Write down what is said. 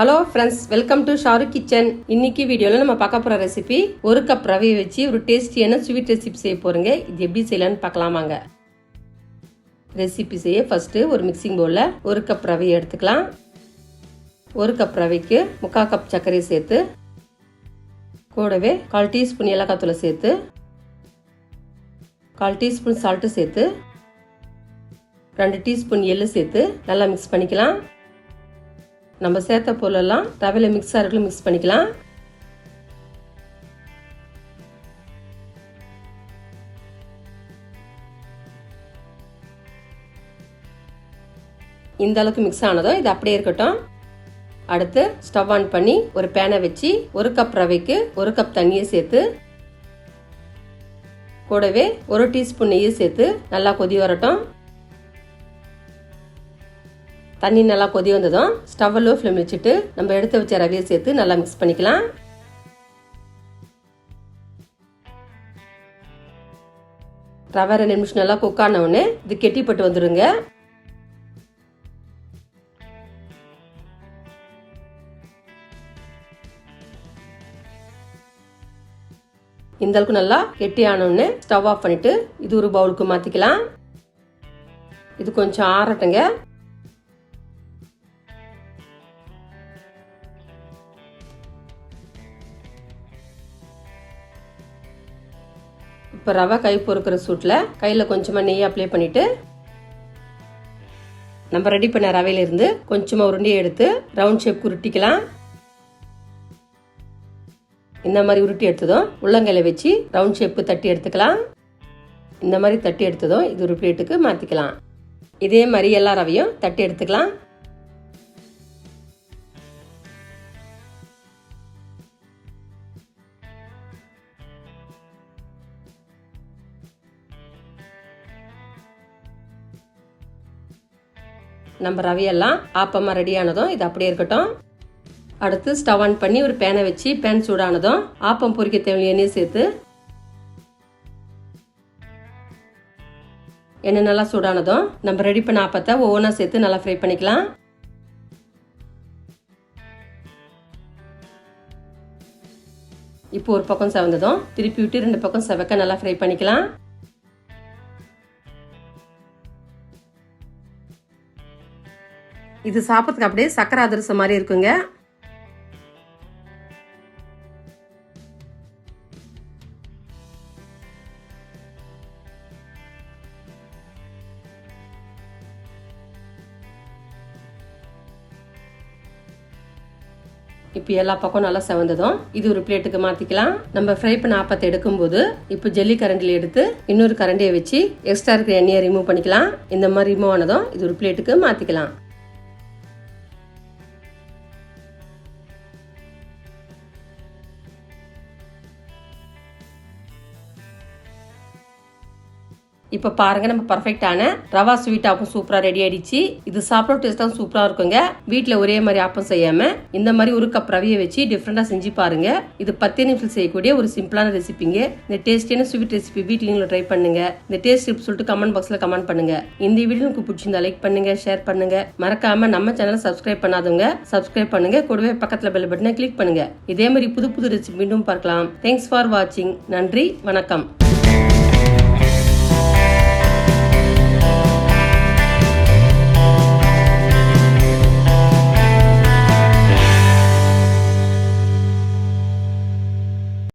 Hello friends welcome to Sharu kitchen இன்னைக்கு வீடியோவில் நம்ம பார்க்க போகிற ரெசிபி ஒரு கப் ரவையை வச்சு ஒரு டேஸ்டியான ஸ்வீட் ரெசிபி செய்ய போகிறோங்க இது எப்படி செய்யலான்னு பார்க்கலாமாங்க ரெசிபி செய்ய ஃபஸ்ட்டு ஒரு மிக்சிங் பவுலில் ஒரு கப் ரவையை எடுத்துக்கலாம். ஒரு கப் ரவைக்கு முக்கால் கப் சர்க்கரையை சேர்த்து கூடவே கால் டீஸ்பூன் ஏலக்காத்தூளை சேர்த்து கால் டீஸ்பூன் சால்ட்டு சேர்த்து ரெண்டு டீஸ்பூன் எள்ளு சேர்த்து நல்லா மிக்ஸ் பண்ணிக்கலாம். நம்ம சேர்த்த பொருளெல்லாம் ரவையில் மிக்ஸ் ஆகிறதுல மிக்ஸ் பண்ணிக்கலாம். இந்த அளவுக்கு மிக்ஸ் ஆனதும் இது அப்படியே இருக்கட்டும். அடுத்து ஸ்டவ் ஆன் பண்ணி ஒரு பேனை வச்சு ஒரு கப் ரவைக்கு ஒரு கப் தண்ணியை சேர்த்து கூடவே ஒரு டீஸ்பூன் நெய்யை சேர்த்து நல்லா கொதி வரட்டும். தண்ணி நல்லா கொதி வந்ததும் ஸ்டவ்வில் ஃப்ளேம் வச்சுட்டு நம்ம எடுத்து வச்ச ரவையை சேர்த்து நல்லா மிக்ஸ் பண்ணிக்கலாம். ரவை ரெண்டு நிமிஷம் நல்லா குக் ஆனவுடனே இது கெட்டிப்பட்டு வந்துடுங்க இந்த அளவுக்கு நல்லா கெட்டி ஆனோடனே ஸ்டவ் ஆஃப் பண்ணிட்டு இது ஒரு பவுலுக்கு மாற்றிக்கலாம் இது கொஞ்சம் ஆறட்டுங்க. இப்போ ரவை கை பொறுக்கிற சூட்டில் கையில் கொஞ்சமாக நெய் அப்ளை பண்ணிவிட்டு நம்ம ரெடி பண்ண ரவையிலிருந்து கொஞ்சமாக உருண்டையை எடுத்து ரவுண்ட் ஷேப் உருட்டிக்கலாம். இந்த மாதிரி உருட்டி எடுத்ததும் உள்ளங்கையில் வச்சு ரவுண்ட் ஷேப்பு தட்டி எடுத்துக்கலாம். இந்த மாதிரி தட்டி எடுத்ததும் இது ஒரு பிளேட்டுக்கு மாற்றிக்கலாம் இதே மாதிரி எல்லா ரவையும் தட்டி எடுத்துக்கலாம். நம்ம ரவையெல்லாம் ஆப்பமாக ரெடியானதும் இது அப்படியே இருக்கட்டும். அடுத்து ஸ்டவ் ஆன் பண்ணி ஒரு பேனை வச்சு பேன் சூடானதும் ஆப்பம் பொரிக்க தேவையான எண்ணெய் சேர்த்து எண்ணெய் நல்லா சூடானதும் நம்ம ரெடி பண்ண ஆப்பத்தை ஒவ்வொன்றா சேர்த்து நல்லா ஃப்ரை பண்ணிக்கலாம். இப்போ ஒரு பக்கம் செவந்ததும் திருப்பி விட்டு ரெண்டு பக்கம் செவக்க நல்லா ஃப்ரை பண்ணிக்கலாம். இது சாப்பிட்றதுக்கு அப்படியே சக்கரை அதிரசம் மாதிரி இருக்குங்க. இப்போ எல்லா பக்கம் நல்லா செவந்ததும். இது ஒரு பிளேட்டுக்கு மாற்றிக்கலாம் நம்ம ஃப்ரை பண்ண ஆப்பத்தை எடுக்கும்போது இப்போ ஜெல்லி கரண்டில் எடுத்து இன்னொரு கரண்டியை வச்சு எக்ஸ்ட்ரா இருக்கிற எண்ணெயை ரிமூவ் பண்ணிக்கலாம். இந்த மாதிரி ரிமூவ் ஆனதும் இது ஒரு பிளேட்டுக்கு மாற்றிக்கலாம் இப்போ பாருங்க நம்ம பர்ஃபெக்டான ரவா ஸ்வீட் ஆப்பம் சூப்பராக ரெடி ஆயிடுச்சு. இது சாப்பிட டேஸ்ட்டாக சூப்பராக இருக்குங்க. வீட்டில் ஒரே மாதிரி ஆப்பம் செய்யாமல் இந்த மாதிரி ஒரு கப் ரவியை வச்சு டிஃப்ரெண்டாக செஞ்சு பாருங்க. இது பத்தே நிமிஷம் செய்யக்கூடிய ஒரு சிம்பிளான ரெசிபிங்க இந்த டேஸ்டியான ஸ்வீட் ரெசிபி வீட்லேயும் ட்ரை பண்ணுங்க. இந்த டேஸ்ட் டிப் சொல்லிட்டு கமெண்ட் பாக்ஸில் கமெண்ட் பண்ணுங்க. இந்த வீடியோ உங்களுக்கு பிடிச்சிருந்தா லைக் பண்ணுங்க ஷேர் பண்ணுங்க. மறக்காம நம்ம சேனலை சப்ஸ்கிரைப் பண்ணாதவங்க சப்ஸ்கிரைப் பண்ணுங்க. கூடவே பக்கத்தில் பெல் பட்டனை கிளிக் பண்ணுங்க. இதே மாதிரி புது புது ரெசிபி மீண்டும் பார்க்கலாம். தேங்க்ஸ் ஃபார் வாட்சிங் நன்றி வணக்கம்.